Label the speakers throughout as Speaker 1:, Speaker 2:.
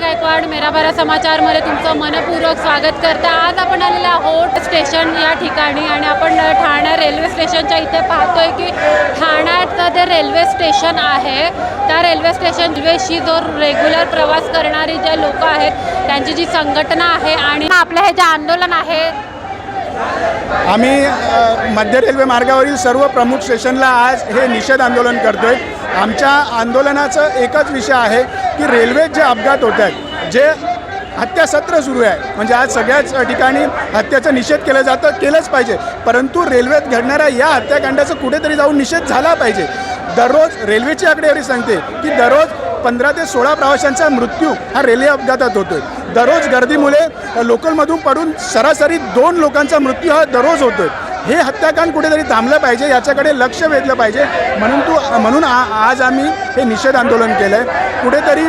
Speaker 1: गायकवाड मेरा भारत समाचारमध्ये तुमचं मनपूर्वक स्वागत करते. आज आपण आलेलो आहोत स्टेशन या ठिकाणी आणि आपण ठाणे रेल्वे स्टेशनच्या इथे पाहतोय की ठाण्याचं जे रेल्वे स्टेशन आहे. त्या रेल्वे स्टेशन रेल्वेशी जो रेग्युलर प्रवास करणारी जे लोक आहेत त्यांची जी संघटना आहे आणि आपलं हे जे आंदोलन आहे.
Speaker 2: आम्ही मध्य रेल्वे मार्गावरील सर्व प्रमुख स्टेशनला आज हे निषेध आंदोलन करतोय. आमच्या आंदोलनाचं एकच विषय आहे की रेल्वेत जे अपघात होत आहेत जे हत्यासत्र सुरू आहे म्हणजे आज सगळ्याच ठिकाणी हत्याचा निषेध केलं जातं केलंच पाहिजे. परंतु रेल्वेत घडणाऱ्या या हत्याकांडाचा कुठेतरी जाऊन निषेध झाला पाहिजे. दररोज रेल्वेची आकडेवारी सांगते की दररोज पंधरा ते सोळा प्रवाशांचा मृत्यू हा रेल्वे अपघातात होतोय. दररोज गर्दीमुळे लोकलमधून पडून सरासरी दोन लोकांचा मृत्यू हा दररोज होतोय. हे हत्याकांड कुठेतरी थांबलं पाहिजे याच्याकडे लक्ष वेधलं पाहिजे. म्हणून तू म्हणून आ- आज आम्ही हे निषेध आंदोलन केलं आहे कुठेतरी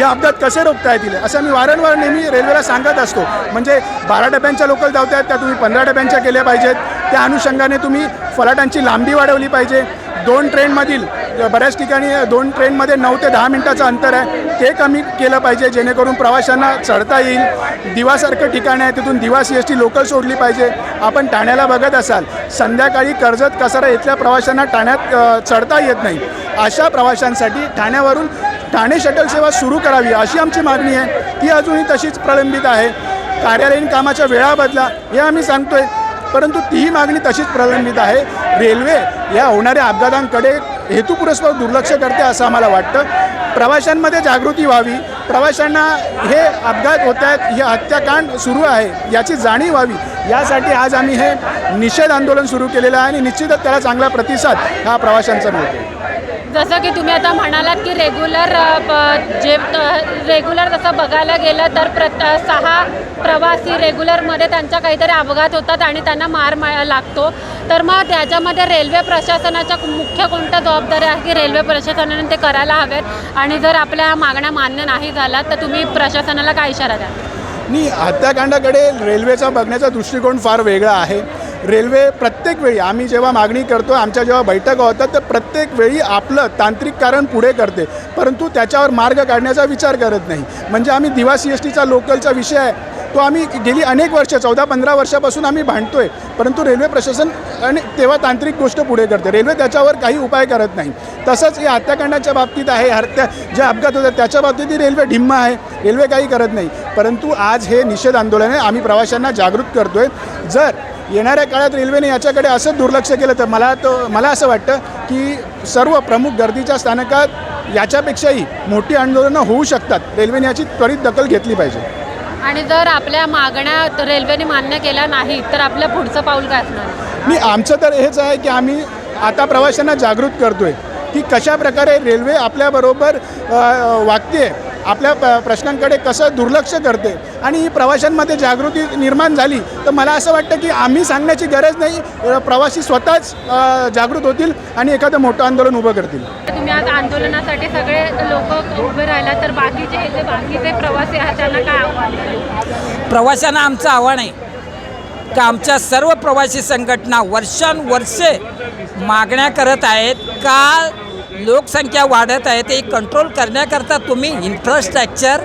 Speaker 2: या अपघात कसे रोखता येतील असं मी वारंवार नेहमी रेल्वेला सांगत असतो. म्हणजे बारा डब्यांच्या लोकल धावत आहेत त्या तुम्ही पंधरा डब्यांच्या केल्या पाहिजेत. त्या अनुषंगाने तुम्ही फलाटांची लांबी वाढवली पाहिजे. दोन ट्रेनमधील बऱ्याच ठिकाणी दोन ट्रेनमध्ये नऊ ते दहा मिनटाचं अंतर आहे. ते कमी केलं पाहिजे जेणेकरून प्रवाशांना चढता येईल. दिवासारखं ठिकाण आहे तिथून दिवा सी एस टी लोकल सोडली पाहिजे. आपण ठाण्याला बघत असाल संध्याकाळी कर्जत कसारा इथल्या प्रवाशांना ठाण्यात चढता येत नाही. अशा प्रवाशांसाठी ठाण्यावरून ठाणे शटल सेवा सुरू करावी अशी आमची मागणी आहे. ती अजूनही तशीच प्रलंबित आहे. कार्यालयीन कामाच्या वेळा बदला हे आम्ही सांगतोय. परंतु तीही मागणी तशीच प्रलंबित आहे. रेल्वे या होणाऱ्या अपघातांकडे हेतुपुरस्पर दुर्लक्ष करते असं आम्हाला वाटतं. प्रवाशांमध्ये जागृती व्हावी. प्रवाशांना हे अपघात होत आहेत हे हत्याकांड सुरू आहे याची जाणीव व्हावी. यासाठी आज आम्ही हे निषेध आंदोलन सुरू केलेलं आहे आणि निश्चितच त्याला चांगला प्रतिसाद हा प्रवाशांचा मिळतो.
Speaker 1: जसं की तुम्ही आता म्हणालात की रेग्युलर जे रेग्युलर जसं बघायला गेलं तर प्रत सहा प्रवासी रेग्युलरमध्ये त्यांचा काहीतरी अपघात होतात आणि त्यांना मार मा- लागतो. तर मग त्याच्यामध्ये रेल्वे प्रशासनाच्या मुख्य कोणत्या जबाबदाऱ्या आहे की रेल्वे प्रशासनाने ते करायला हव्यात आणि जर आपल्या मागण्या मान्य नाही झाल्या तर तुम्ही प्रशासनाला काय इशारा द्या
Speaker 2: नाही हत्याकांडाकडे रेल्वेचा बघण्याचा दृष्टिकोन फार वेगळा आहे. रेल्वे प्रत्येक वेळी आम्ही जेव्हा मागणी करतो आमच्या जेव्हा बैठका होतात तर प्रत्येक वेळी आपलं तांत्रिक कारण पुढे करते. परंतु त्याच्यावर मार्ग काढण्याचा विचार करत नाही. म्हणजे आम्ही दिवा सी एस टीचा लोकलचा विषय आहे. तो आम्ही गेली अनेक वर्ष चौदा पंधरा वर्षापासून आम्ही भांडतोय. परंतु रेल्वे प्रशासन आणि तेव्हा तांत्रिक गोष्ट पुढे करते. रेल्वे त्याच्यावर काही उपाय करत नाही. तसंच या हत्याकांडाच्या बाबतीत आहे हत्या जे अपघात होतात त्याच्या बाबतीतही रेल्वे ढिम्म आहे. रेल्वे काही करत नाही. परंतु आज हे निषेध आंदोलन आहे. आम्ही प्रवाशांना जागृत करतोय. जर येणाऱ्या काळात रेल्वेने याच्याकडे असं दुर्लक्ष केलं तर मला तो मला असं वाटतं की सर्व प्रमुख गर्दीच्या स्थानकात याच्यापेक्षाही मोठी आंदोलनं होऊ शकतात. रेल्वेने याची त्वरित दखल घेतली पाहिजे.
Speaker 1: आणि जर आपल्या मागण्या रेल्वेने मान्य केल्या नाही तर आपलं पुढचं पाऊल काय असणार?
Speaker 2: मी आमचं तर हेच आहे की आम्ही आता प्रवाशांना जागृत करतोय की कशा प्रकारे रेल्वे आपल्याबरोबर वागते आपल्या प- प्रश्नांकडे कसं दुर्लक्ष करते आणि ही प्रवाशांमध्ये जागृती निर्माण झाली तर मला असं वाटतं की आम्ही सांगण्याची गरज नाही प्रवासी स्वतःच जागृत होतील आणि एखादं मोठं आंदोलन उभं करतील
Speaker 1: तुम्ही आज आंदोलनासाठी सगळे लोक उभे राहिला तर बाकीचे हे जे बाकीचे प्रवासी आहेत त्यांना काय आव्हान?
Speaker 3: प्रवाशांना आमचं आव्हान आहे का आमच्या सर्व प्रवासी संघटना वर्षानुवर्षे मागण्या करत आहेत का लोकसंख्या वाढत आहे ते कंट्रोल करण्याकरता तुम्ही इन्फ्रास्ट्रक्चर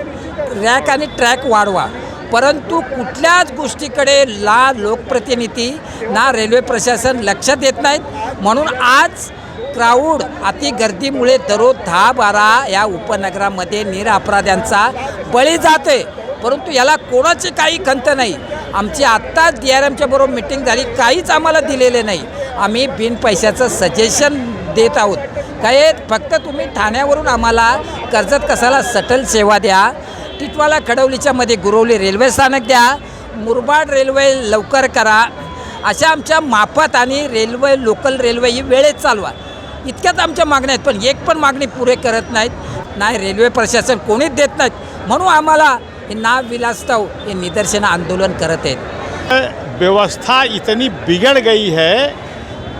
Speaker 3: रॅक आणि ट्रॅक वाढवा. परंतु कुठल्याच गोष्टीकडे ला लोकप्रतिनिधी ना रेल्वे प्रशासन लक्ष देत नाहीत. म्हणून आज क्राऊड अति गर्दीमुळे दररोज दहा बारा या उपनगरामध्ये निरअपराध्यांचा बळी जाते परंतु याला कोणाची काही खंत नाही. आमची आत्ताच डी आर एमच्या बरोबर मिटिंग झाली. काहीच आम्हाला दिलेले नाही. आम्ही बिन पैशाचं सजेशन देत आहोत. काय फक्त तुम्ही ठाण्यावरून आम्हाला कर्जत कसाला सटल सेवा द्या टिटवाला कडवलीच्या मध्ये गुरवली रेल्वे स्थानक द्या मुरबाड रेल्वे लवकर करा अशा आमच्या माफत आणि रेल्वे लोकल रेल्वे ही वेळेत चालवा. इतक्याच आमच्या मागण्या आहेत पण एक पण मागणी पुरे करत नाहीत. नाही रेल्वे प्रशासन कोणीच देत नाहीत. म्हणून आम्हाला हे नाव विलासताव हे निदर्शन आंदोलन करत आहेत.
Speaker 4: व्यवस्था इतनी बिगड़ गई है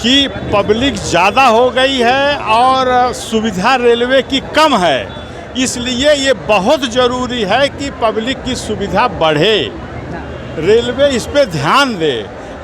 Speaker 4: कि पब्लिक ज़्यादा हो गई है और सुविधा रेलवे की कम है। इसलिए ये बहुत ज़रूरी है कि पब्लिक की सुविधा बढ़े। रेलवे इस पर ध्यान दे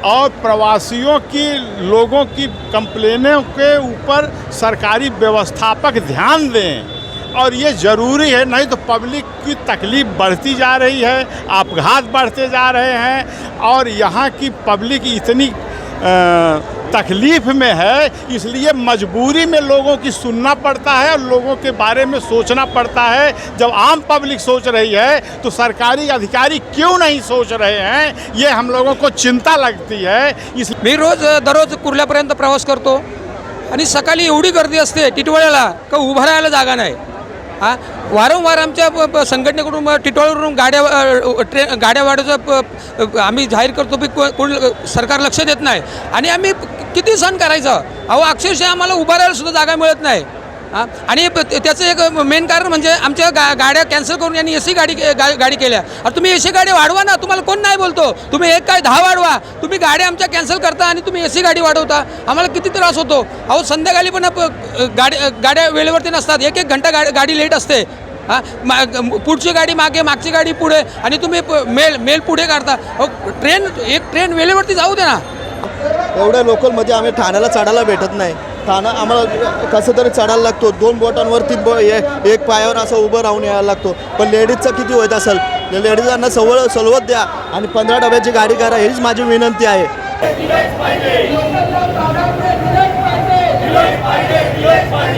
Speaker 4: और प्रवासियों की लोगों की कंप्लेनों के ऊपर सरकारी व्यवस्थापक ध्यान दें। और ये ज़रूरी है नहीं तो पब्लिक की तकलीफ़ बढ़ती जा रही है आपघात बढ़ते जा रहे हैं और यहाँ की पब्लिक इतनी अ, तकलीफ़ में है, इसलिए मजबूरी में लोगों की सुनना पड़ता है और लोगों के बारे में सोचना पड़ता है। जब आम पब्लिक सोच रही है तो सरकारी अधिकारी क्यों नहीं सोच रहे हैं? ये हम लोगों को चिंता लगती है। इस
Speaker 5: मी रोज, दररोज कुर्ल्यापर्यंत प्रवास करतो. आणि सकाळी गर्दी असते टिटवाळ्याला का उभं राहायला जागा नाही. हा? वारंवार आमच्या संघटनेकडून म- गाड्या ट्रे गाड्या वाढवचं प- आम्ही जाहीर करतो की कोण सरकार लक्ष देत नाही. आणि आम्ही किती सण करायचं? अहो अक्षरशः आम्हाला उभं सुद्धा जागा मिळत नाही. आणि प- ते- त्याचं एक मेन कारण म्हणजे आमच्या गा गाड्या कॅन्सल करून यांनी ए सी गाडी गा गाडी केल्या. अरे तुम्ही ए सी गाडी वाढवा ना तुम्हाला कोण नाही बोलतो. तुम्ही एक काय दहा वाढवा. तुम्ही गाड्या आमच्या कॅन्सल करता आणि तुम्ही ए सी गाडी वाढवता. आम्हाला किती त्रास होतो. अहो संध्याकाळी पण गाडी गाड्या वेळेवरती नसतात. एक एक घंटा गाडी गाडी लेट असते. हां? मा पुढची गाडी मागे मागची गाडी पुढे आणि तुम्ही मेल मेल पुढे काढता. अहो ट्रेन एक ट्रेन वेळेवरती जाऊ दे ना.
Speaker 6: एवढ्या लोकलमध्ये आम्ही ठाण्याला चढायला भेटत नाही. ठाणा आम्हाला कसं तरी चढायला लागतो. दोन बोटांवरती ब ए- एक पायावर असं उभं राहून यायला लागतो. पण लेडीजचं किती होत असेल? लेडीजांना सवळ सलवत द्या आणि पंधरा डब्याची गाडी करा हीच माझी विनंती आहे.
Speaker 7: पाहिजे.